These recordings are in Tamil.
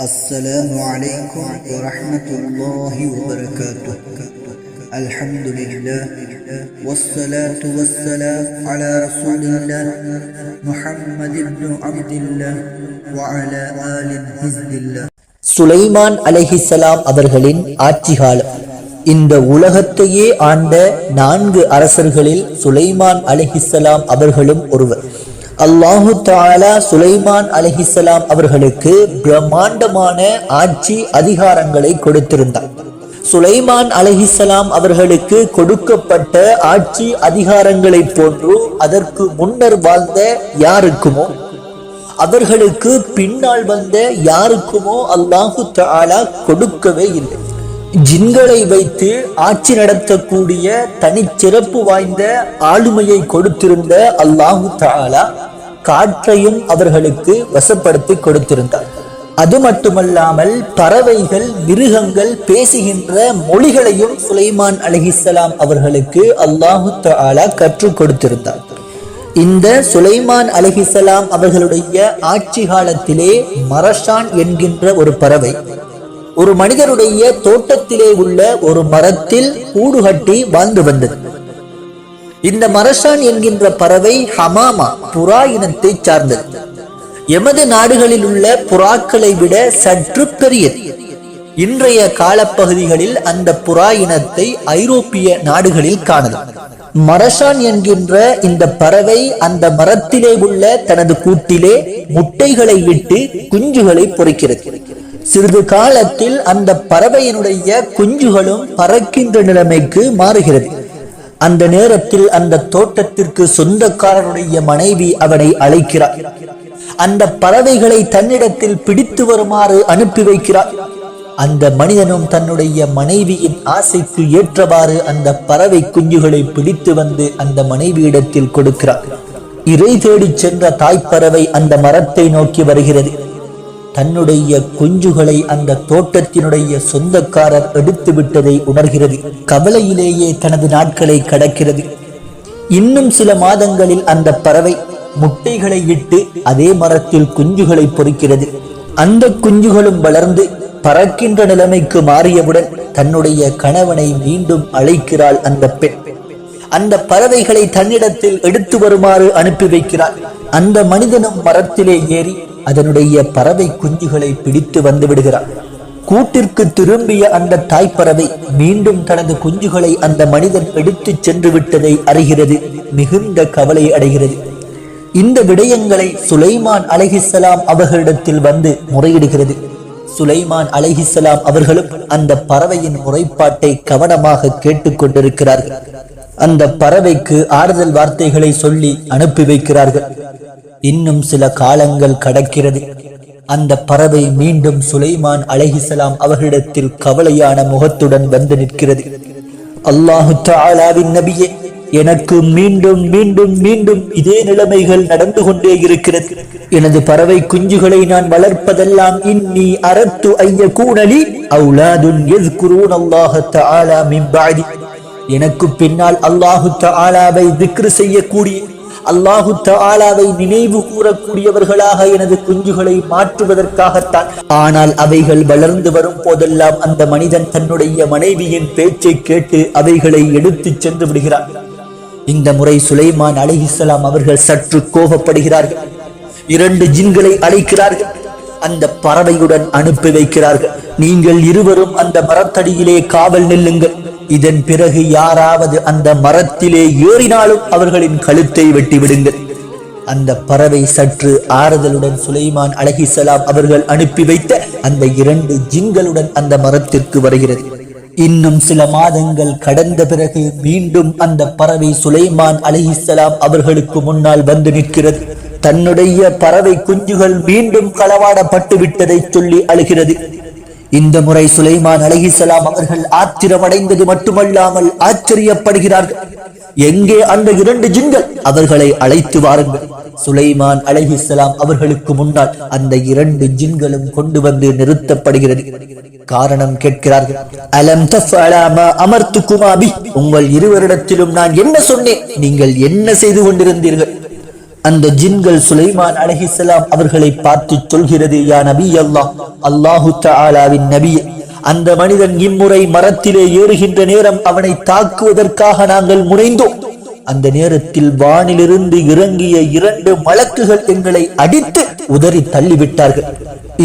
السلام عليكم ورحمة الله وبركاته الحمد لله والصلاة والسلام على رسول الله محمد بن عبد الله وعلى آل حزب الله சுலைமான் அலைஹிஸ்ஸலாம் அவர்களின் ஆட்சி காலம் இந்த உலகத்தையே ஆண்ட நான்கு அரசர்களில் சுலைமான் அலைஹிஸ்ஸலாம் அவர்களும் ஒருவர் அல்லாஹு தாலா சுலைமான் அலைஹிஸ்ஸலாம் அவர்களுக்கு பிரம்மாண்டமான ஆட்சி அதிகாரங்களை கொடுத்திருந்தார். சுலைமான் அலஹிசலாம் அவர்களுக்கு கொடுக்கப்பட்ட ஆட்சி அதிகாரங்களைப் போன்று அதற்கு முன்னர் வாழ்ந்த யாருக்குமோ அவர்களுக்கு பின்னால் வந்த யாருக்குமோ அல்லாஹு தாலா கொடுக்கவே இல்லை. ஜின்களை வைத்து ஆட்சி நடத்தக்கூடிய தனிச்சிறப்பு வாய்ந்த ஆளுமையை கொடுத்திருந்த அல்லாஹு தாலா காற்றையும் அவர்களுக்கு வசப்படுத்தி கொடுத்திருந்தார். அது மட்டுமல்லாமல் பறவைகள் மிருகங்கள் பேசுகின்ற மொழிகளையும் சுலைமான் அலைஹிஸ்ஸலாம் அவர்களுக்கு அல்லாஹு தாலா கற்றுக் கொடுத்திருந்தார். இந்த சுலைமான் அலிஹிசலாம் அவர்களுடைய ஆட்சி காலத்திலே மரஷான் என்கின்ற ஒரு பறவை ஒரு மனிதருடைய தோட்டத்திலே உள்ள ஒரு மரத்தில் கூடு கட்டி வாழ்ந்து வந்தது. இந்த மரஷான் என்கின்ற பறவை ஹமாமா புறா இனத்தை சார்ந்தது. எமது நாடுகளில் உள்ள புறாக்களை விட சற்று பெரியது. இன்றைய காலப்பகுதிகளில் அந்த புறா இனத்தை ஐரோப்பிய நாடுகளில் காணலாம். மரஷான் என்கின்ற இந்த பறவை அந்த மரத்திலே உள்ள தனது கூட்டிலே முட்டைகளை விட்டு குஞ்சுகளை பொறிக்கிறது. சிறிது காலத்தில் அந்த பறவையினுடைய குஞ்சுகளும் பறக்கின்ற நிலைமைக்கு மாறுகிறது. அந்த நேரத்தில் அந்த தோட்டத்திற்கு சொந்தக்காரனுடைய மனைவி அவனை அழைக்கிறார். அந்த பறவைகளை தன்னிடத்தில் பிடித்து வருமாறு அனுப்பி வைக்கிறார். அந்த மனிதனும் தன்னுடைய மனைவியின் ஆசைக்கு ஏற்றவாறு அந்த பறவை குஞ்சுகளை பிடித்து வந்து அந்த மனைவியிடத்தில் கொடுக்கிறார். இறை தேடிச் சென்ற தாய்ப்பறவை அந்த மரத்தை நோக்கி வருகிறது. தன்னுடைய குஞ்சுகளை அந்த தோட்டத்தினுடைய சொந்தக்காரர் எடுத்து விட்டதை உணர்கிறது. கவலையிலேயே தனது நாட்களை கடக்கிறது. இன்னும் சில மாதங்களில் அந்த பறவை முட்டைகளை இட்டு அதே மரத்தில் குஞ்சுகளை பொறிக்கிறது. அந்த குஞ்சுகளும் வளர்ந்து பறக்கின்ற நிலைமைக்கு மாறியவுடன் தன்னுடைய கணவனை மீண்டும் அழைக்கிறாள் அந்த பெண். அந்த பறவைகளை தன்னிடத்தில் எடுத்து வருமாறு அனுப்பி வைக்கிறாள். அந்த மனிதனும் மரத்திலே ஏறி அதனுடைய பறவை குஞ்சுகளை பிடித்து வந்து விடுகிறார் கூட்டிற்கு திரும்பிய அந்த தாய்ப்பறவை மீண்டும் தனது குஞ்சுகளை அந்த மனிதன் எடுத்துச் சென்று விட்டதை அறிகிறது மிகுந்த கவலை அடைகிறது. இந்த விடயங்களை சுலைமான் அலஹிசலாம் அவர்களிடத்தில் வந்து முறையிடுகிறது. சுலைமான் அலஹிசலாம் அவர்களும் அந்த பறவையின் முறைப்பாட்டை கவனமாக கேட்டுக்கொண்டிருக்கிறார்கள் அந்த பறவைக்கு ஆறுதல் வார்த்தைகளை சொல்லி அனுப்பி வைக்கிறார்கள். இன்னும் சில காலங்கள் கடக்கிறது. அந்த பறவை மீண்டும் சுலைமான் அழகிசலாம் அவர்களிடத்தில் கவலையான முகத்துடன் வந்து நிற்கிறது. அல்லாஹு தாலாவின் நபியே எனக்கு மீண்டும் மீண்டும் மீண்டும் இதே நிலைமைகள் நடந்து கொண்டே இருக்கிறது. எனது பறவை குஞ்சுகளை நான் வளர்ப்பதெல்லாம் இன்னி அறத்து ஐய கூணலி அவுலாதுன் எذ்குரூன் அல்லாஹ் தஆலா மின் எனக்கு பின்னால் அல்லாஹு தாலாவை திக்ரு செய்யக்கூடிய அல்லாஹு தாலாவை நினைவு கூறக்கூடியவர்களாக எனது குஞ்சுகளை மாற்றுவதற்காகத்தான். ஆனால் அவைகள் வளர்ந்து வரும் போதெல்லாம் அந்த மனிதன் தன்னுடைய மனைவியின் பேச்சை கேட்டு அவைகளை எடுத்துச் சென்று விடுகிறார் இந்த முறை சுலைமான் அலைஹிஸ்ஸலாம் அவர்கள் சற்று கோபப்படுகிறார்கள். இரண்டு ஜின்களை அழைக்கிறார்கள். அந்த பறவையுடன் அனுப்பி வைக்கிறார்கள். நீங்கள் இருவரும் அந்த மரத்தடியிலே காவல் நில்லுங்கள். இதன் பிறகு யாராவது அந்த மரத்திலே ஏறினாலும் அவர்களின் கழுத்தை வெட்டி விடுங்கள். அந்த பறவை சற்று ஆறுதலுடன் சுலைமான் அலஹிசலாம் அவர்கள் அனுப்பி வைத்த அந்த இரண்டு ஜின்களுடன் அந்த மரத்திற்கு வருகிறது. இன்னும் சில மாதங்கள் கடந்த பிறகு மீண்டும் அந்த பறவை சுலைமான் அலிஹிசலாம் அவர்களுக்கு முன்னால் வந்து நிற்கிறது. தன்னுடைய பறவை குஞ்சுகள் மீண்டும் களவாடப்பட்டு விட்டதை சொல்லி அழுகிறது. இந்த முறை சுலைமான் அலிஹிசலாம் அவர்கள் ஆத்திரமடைந்தது மட்டுமல்லாமல் ஆச்சரியப்படுகிறார்கள். எங்கே அந்த இரண்டு ஜின்கள்? அவர்களை அழைத்து வாருங்கள். சுலைமான் அலஹிஸ்லாம் அவர்களுக்கு முன்னால் அந்த இரண்டு ஜின்களும் கொண்டு வந்து நிறுத்தப்படுகிறது. காரணம் கேட்கிறார்கள். அலம் தஃஅலா மா உங்கள் இருவரிடத்திலும் நான் என்ன சொன்னேன்? நீங்கள் என்ன செய்து கொண்டிருந்தீர்கள்? அந்த ஜின்கள் சுலைமான் அலைஹிஸ்ஸலாம் அவர்களை பார்த்து சொல்கிறது யா நபி அல்லாஹ் அல்லாஹு தாலாவின் நபியே அந்த மனிதன் இம்முறை மரத்திலே ஏறுகின்ற நேரம் அவனை தாக்குவதற்காக நாங்கள் முனைந்தோம். அந்த நேரத்தில் வானிலிருந்து இறங்கிய இரண்டு மலக்குகள் எங்களை அடித்து உதறி தள்ளிவிட்டார்கள்.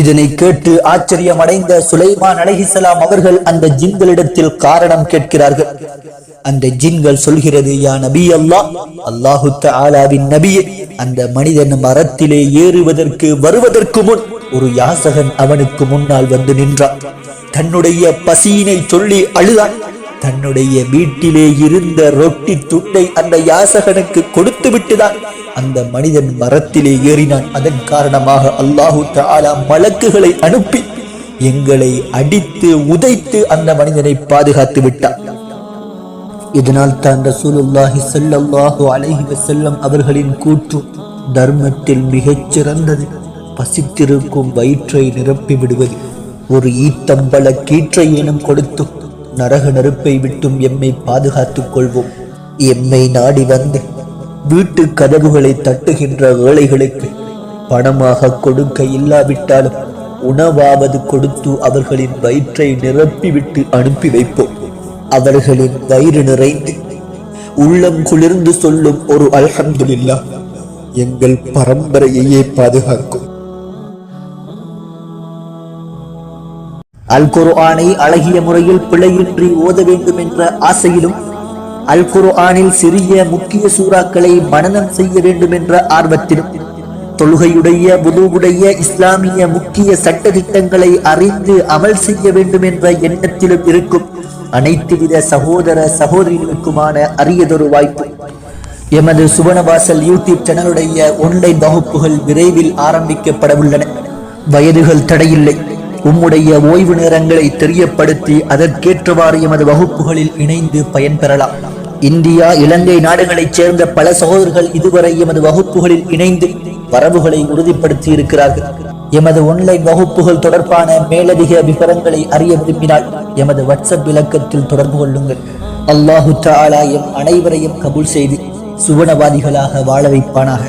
இதனை கேட்டு ஆச்சரியம் அடைந்த சுலைமான் அலஹிசலாம் அவர்கள் அந்த ஜின்களிடத்தில் காரணம் கேட்கிறார்கள். அந்த ஜின்கள் சொல்கிறது யா நபி அல்லா அல்லாஹு தாலாவின் நபியே அந்த மனிதன் மரத்திலே ஏறுவதற்கு வருவதற்கு முன் ஒரு யாசகன் அவனுக்கு முன்னால் வந்து நின்றான். தன்னுடைய பசியினை சொல்லி அழுதான். தன்னுடைய வீட்டிலே இருந்த ரொட்டி துண்டை அந்த யாசகனுக்கு கொடுத்து விட்டுதான் அந்த மனிதன் மரத்திலே ஏறினான். அதன் காரணமாக அல்லாஹு தாலா மலக்குகளை அனுப்பி எங்களை அடித்து உதைத்து அந்த மனிதனை பாதுகாத்து விட்டான். இதனால் தான் ரசூலுல்லாஹி சல்லாஹு அலஹி வசல்லம் அவர்களின் கூற்று தர்மத்தில் மிகச் சிறந்தது பசித்திருக்கும் வயிற்றை நிரப்பி விடுவது ஒரு ஈத்தம்பள கீற்றை எனும் கொடுத்தும் நரக நெருப்பை விட்டும் எம்மை பாதுகாத்துக் கொள்வோம். எம்மை நாடி வந்து வீட்டு கதவுகளை தட்டுகின்ற ஏழைகளுக்கு பணமாக கொடுக்க இல்லாவிட்டாலும் உணவாவது கொடுத்து அவர்களின் வயிற்றை நிரப்பிவிட்டு அனுப்பி வைப்போம். அவர்களின் வயிறு நிறைந்து உள்ளம் குளிர்ந்து சொல்லும் ஒரு அல்ஹம்துல்லா எங்கள் பரம்பரையையே பாதுகாக்கும். அல் குர்ஆனை அழகிய முறையில் பிழையின்றி ஓத வேண்டும் என்ற ஆசையிலும் அல் குர்ஆனில் சிறிய முக்கிய சூறாக்களை மனனம் செய்ய வேண்டும் என்ற ஆர்வத்திலும் தொழுகையுடைய புதுவுடைய இஸ்லாமிய முக்கிய சட்ட திட்டங்களை அறிந்து அமல் செய்ய வேண்டும் என்ற எண்ணத்திலும் இருக்கும் அனைத்து வித சகோதர சகோதரிகளுக்குமான அரியதொரு வாய்ப்பு. எமது சுவனவாசல் யூடியூப் சேனலுடைய ஒன்லைன் வகுப்புகள் விரைவில் ஆரம்பிக்கப்பட உள்ளன வயதுகள் தடையில்லை. உம்முடைய ஓய்வு நேரங்களை தெரியப்படுத்தி அதற்கேற்றவாறு எமது வகுப்புகளில் இணைந்து பயன்பெறலாம். இந்தியா இலங்கை நாடுகளைச் சேர்ந்த பல சகோதரர்கள் இதுவரை எமது வகுப்புகளில் இணைந்து வரவுகளை உறுதிப்படுத்தி இருக்கிறார்கள் எமது ஒன்லைன் வகுப்புகள் தொடர்பான மேலதிக விவரங்களை அறிய விரும்பினால் எமது வாட்ஸ்அப் இலக்கத்தில் தொடர்பு கொள்ளுங்கள். அல்லாஹு தாலாயம் எம் அனைவரையும் கபூல் செய்து சுவனவாதிகளாக வாழ வைப்பானாக.